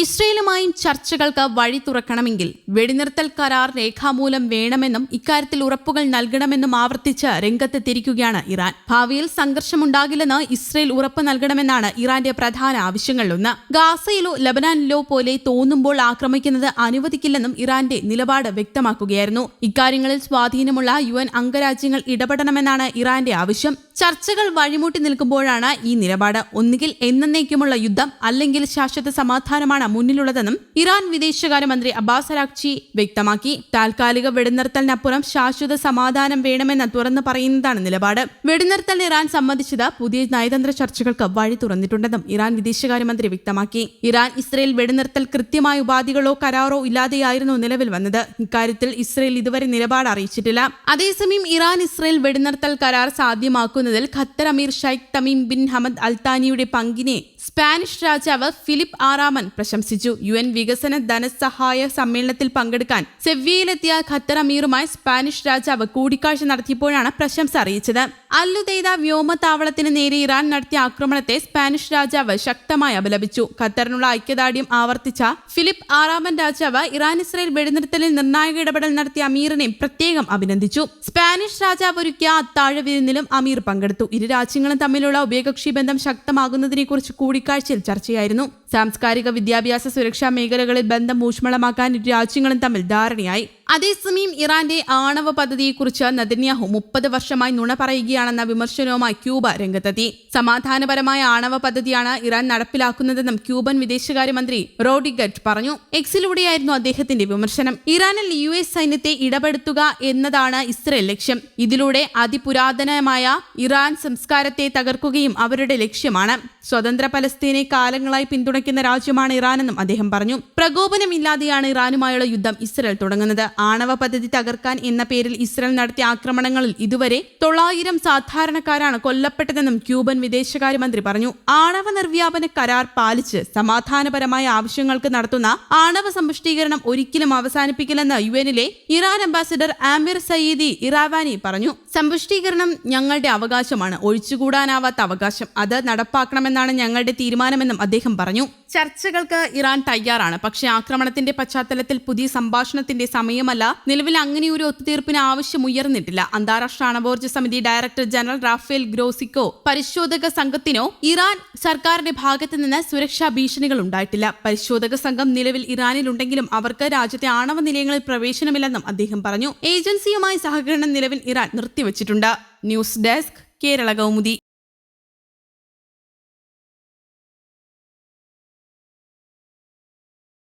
ഇസ്രയേലുമായും ചർച്ചകൾക്ക് വഴി തുറക്കണമെങ്കിൽ വെടിനിർത്തൽ കരാർ രേഖാമൂലം വേണമെന്നും ഇക്കാര്യത്തിൽ ഉറപ്പുകൾ നൽകണമെന്നും ആവർത്തിച്ച് രംഗത്തെത്തിയിരിക്കുകയാണ് ഇറാൻ. ഭാവിയിൽ സംഘർഷമുണ്ടാകില്ലെന്ന് ഇസ്രയേൽ ഉറപ്പ് നൽകണമെന്നാണ് ഇറാന്റെ പ്രധാന ആവശ്യങ്ങളിലൊന്ന്. ഗാസയിലോ ലബനാനിലോ പോലെ തോന്നുമ്പോൾ ആക്രമിക്കുന്നത് അനുവദിക്കില്ലെന്നും ഇറാന്റെ നിലപാട് വ്യക്തമാക്കുകയായിരുന്നു. ഇക്കാര്യങ്ങളിൽ സ്വാധീനമുള്ള യു എൻ അംഗരാജ്യങ്ങൾ ഇടപെടണമെന്നാണ് ഇറാന്റെ ആവശ്യം. ചർച്ചകൾ വഴിമുട്ടി നിൽക്കുമ്പോഴാണ് ഈ നിലപാട്. ഒന്നുകിൽ എന്നേക്കുമുള്ള യുദ്ധം അല്ലെങ്കിൽ ശാശ്വത സമാധാനമാണ് മുന്നിലുള്ളതെന്നും ഇറാൻ വിദേശകാര്യമന്ത്രി അബ്ബാസ് അരാക്ചി വ്യക്തമാക്കി. താൽക്കാലിക വെടിനിർത്തലിനപ്പുറം ശാശ്വത സമാധാനം വേണമെന്ന് തുറന്നു പറയുന്നതാണ് നിലപാട്. വെടിനിർത്തൽ ഇറാൻ സംബന്ധിച്ചത് പുതിയ നയതന്ത്ര ചർച്ചകൾക്ക് വഴി തുറന്നിട്ടുണ്ടെന്നും ഇറാൻ വിദേശകാര്യമന്ത്രി വ്യക്തമാക്കി. ഇറാൻ ഇസ്രയേൽ വെടിനിർത്തൽ കൃത്യമായ ഉപാധികളോ കരാറോ ഇല്ലാതെയായിരുന്നു നിലവിൽ വന്നത്. ഇക്കാര്യത്തിൽ ഇസ്രയേൽ ഇതുവരെ നിലപാട് അറിയിച്ചിട്ടില്ല. അതേസമയം ഇറാൻ ഇസ്രയേൽ വെടിനിർത്തൽ കരാർ സാധ്യമാക്കുന്നതിൽ Qatar Emir Sheikh Tamim bin Hamad അൽത്താനിയുടെ പങ്കിനെ സ്പാനിഷ് രാജാവ് ഫിലിപ്പ് ആറാമൻ പ്രശംസിച്ചു യു എൻ വികസന ധനസഹായ സമ്മേളനത്തിൽ പങ്കെടുക്കാൻ സെവ്യയിലെത്തിയ ഖത്തർ അമീറുമായി സ്പാനിഷ് രാജാവ് കൂടിക്കാഴ്ച നടത്തിയപ്പോഴാണ് പ്രശംസ അറിയിച്ചത്. അല്ലുദൈദ വ്യോമത്താവളത്തിന് നേരെ ഇറാൻ നടത്തിയ ആക്രമണത്തെ സ്പാനിഷ് രാജാവ് ശക്തമായി അപലപിച്ചു. ഖത്തറിനുള്ള ഐക്യദാർഢ്യം ആവർത്തിച്ച ഫിലിപ്പ് ആറാമൻ രാജാവ് ഇറാൻ ഇസ്രയേൽ വെടിനിർത്തലിൽ നിർണായക ഇടപെടൽ നടത്തിയ അമീറിനെ പ്രത്യേകം അഭിനന്ദിച്ചു. സ്പാനിഷ് രാജാവ് ഒരുക്കിയ അത്താഴ വിരുന്നിലും അമീർ പങ്കെടുത്തു. ഇരു രാജ്യങ്ങളും തമ്മിലുള്ള ഉഭയകക്ഷി ബന്ധം ശക്തമാകുന്നതിനെക്കുറിച്ച് കൂടിക്കാഴ്ചയിൽ ചർച്ചയായിരുന്നു. സാംസ്കാരിക വിദ്യാഭ്യാസ സുരക്ഷാ മേഖലകളിൽ ബന്ധം ഊഷ്മളമാക്കാൻ ഇരു രാജ്യങ്ങളും തമ്മിൽ ധാരണയായി. അതേസമയം ഇറാന്റെ ആണവ പദ്ധതിയെക്കുറിച്ച് നദന്യാഹു മുപ്പത് വർഷമായി നുണ പറയുകയാണെന്ന വിമർശനവുമായി ക്യൂബ രംഗത്തെത്തി. സമാധാനപരമായ ആണവ പദ്ധതിയാണ് ഇറാൻ നടപ്പിലാക്കുന്നതെന്നും ക്യൂബൻ വിദേശകാര്യമന്ത്രി റോഡിഗറ്റ് പറഞ്ഞു. എക്സിലൂടെയായിരുന്നു അദ്ദേഹത്തിന്റെ വിമർശനം. ഇറാനിൽ യു എസ് സൈന്യത്തെ ഇടപെടുത്തുക എന്നതാണ് ഇസ്രയേൽ ലക്ഷ്യം. ഇതിലൂടെ അതിപുരാതനമായ ഇറാൻ സംസ്കാരത്തെ തകർക്കുകയും അവരുടെ ലക്ഷ്യമാണ്. സ്വതന്ത്ര പലസ്തീനെ കാലങ്ങളായി പിന്തുണയ്ക്കുന്ന രാജ്യമാണ് ഇറാനെന്നും അദ്ദേഹം പറഞ്ഞു. പ്രകോപനമില്ലാതെയാണ് ഇറാനുമായുള്ള യുദ്ധം ഇസ്രയേൽ തുടങ്ങുന്നത്. ആണവ പദ്ധതി തകർക്കാൻ എന്ന പേരിൽ ഇസ്രായേൽ നടത്തിയ ആക്രമണങ്ങളിൽ ഇതുവരെ തൊള്ളായിരം സാധാരണക്കാരാണ് കൊല്ലപ്പെട്ടതെന്നും ക്യൂബൻ വിദേശകാര്യമന്ത്രി പറഞ്ഞു. ആണവ നിർവ്യാപന കരാർ പാലിച്ച് സമാധാനപരമായ ആവശ്യങ്ങൾക്ക് നടത്തുന്ന ആണവ സമ്പുഷ്ടീകരണം ഒരിക്കലും അവസാനിപ്പിക്കില്ലെന്ന് U എനിലെ Iran ambassador Amir Saeed Iravani പറഞ്ഞു. സമ്പുഷ്ടീകരണം ഞങ്ങളുടെ അവകാശമാണ്. ഒഴിച്ചുകൂടാനാവാത്ത അവകാശം. അത് നടപ്പാക്കണമെന്നാണ് ഞങ്ങളുടെ തീരുമാനമെന്നും അദ്ദേഹം പറഞ്ഞു. ചർച്ചകൾക്ക് ഇറാൻ തയ്യാറാണ്. പക്ഷേ ആക്രമണത്തിന്റെ പശ്ചാത്തലത്തിൽ പുതിയ സംഭാഷണത്തിന്റെ സമയമല്ല നിലവിൽ അങ്ങനെയൊരു ഒത്തുതീർപ്പിന് ആവശ്യം ഉയർന്നിട്ടില്ല. അന്താരാഷ്ട്ര ആണവോർജ സമിതി ഡയറക്ടർ ജനറൽ റാഫേൽ ഗ്രോസിക്കോ പരിശോധക സംഘത്തിനോ ഇറാൻ സർക്കാരിന്റെ ഭാഗത്തു നിന്ന് സുരക്ഷാ ഭീഷണികൾ ഉണ്ടായിട്ടില്ല. പരിശോധക സംഘം നിലവിൽ ഇറാനിലുണ്ടെങ്കിലും അവർക്ക് രാജ്യത്തെ ആണവ നിലയങ്ങളിൽ പ്രവേശനമില്ലെന്നും അദ്ദേഹം പറഞ്ഞു. ഏജൻസിയുമായി സഹകരണം നിലവിൽ Iran നിർത്തിവച്ചിട്ടുണ്ട്. News desk Kerala Kaumudi.